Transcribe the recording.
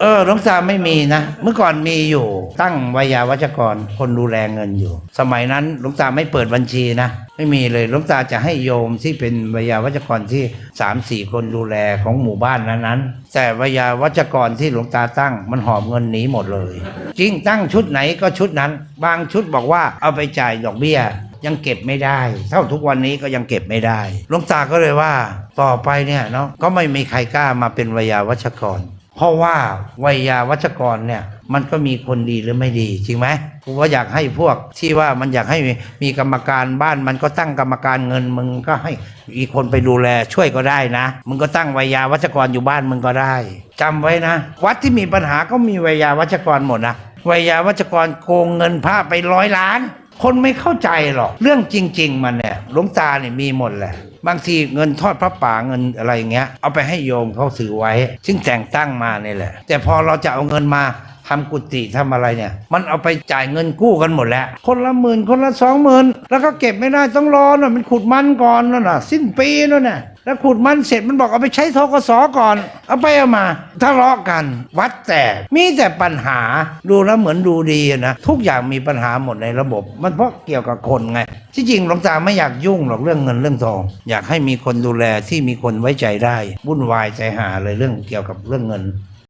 เออหลวงตาไม่มีนะ เมื่อก่อนมีอยู่ ตั้งวิยาวัจกร คนดูแลเงินอยู่ สมัยนั้นหลวงตาไม่เปิดบัญชีนะ ไม่มีเลยหลวงตาจะให้โยมที่เป็นวิยาวัจกรที่สามสี่คนดูแลของหมู่บ้านนั้นๆ แต่วิยาวัจกรที่หลวงตาตั้งมันหอบเงินหนีหมดเลย จริงตั้งชุดไหนก็ชุดนั้น บางชุดบอกว่าเอาไปจ่ายดอกเบี้ยยังเก็บไม่ได้ เท่าทุกวันนี้ก็ยังเก็บไม่ได้หลวงตาก็เลยว่า ต่อไปเนี่ยเนาะก็ไม่มีใครกล้ามาเป็นวิยาวัจกร เพราะว่าวิยาวัจกรเนี่ยมันก็มีคนดีหรือไม่ดีจริงไหมกูว่าอยากให้พวกที่ว่ามันอยากให้มีกรรมการบ้านมันก็ตั้งกรรมการเงินมึงก็ให้อีกคนไปดูแลช่วยก็ได้นะ มึงก็ตั้งวิยาวัจกรอยู่บ้านมึงก็ได้จำไว้นะ วัดที่มีปัญหาก็มีวิยาวัจกรหมดนะวิยาวัจกรโกงเงินพระไปร้อยล้าน คนไม่เข้าใจหรอก เรื่องจริง ๆ มันเนี่ยหลวงตาเนี่ยมีหมดแหละบางทีเงินทอดพระป่าเงินอะไรอย่างเงี้ย เอาไปให้โยมเขาถือไว้ ซึ่งแต่งตั้งมาเนี่ยแหละ แต่พอเราจะเอาเงินมาทำกุฏิทำอะไรเนี่ย มันเอาไปจ่ายเงินกู้กันหมดแล้ว คนละหมื่นคนละสองหมื่นแล้วก็เก็บไม่ได้ต้องรอน่ะมันขุดมันก่อนนั่นน่ะ สิ้นปีนั่นน่ะ แล้วขุดมันเสร็จมันบอกเอาไปใช้ทกสก่อน เอาไปเอามาทะเลาะกัน วัดแต่มีแต่ปัญหาดูแล้วเหมือนดูดีนะทุกอย่างมีปัญหาหมดในระบบ มันเพราะเกี่ยวกับคนไง ที่จริงหลวงตาไม่อยากยุ่งหรอกเรื่องเงินเรื่องทอง อยากให้มีคนดูแลที่มีคนไว้ใจได้วุ่นวายใจหาเลยเรื่องเกี่ยวกับเรื่องเงิน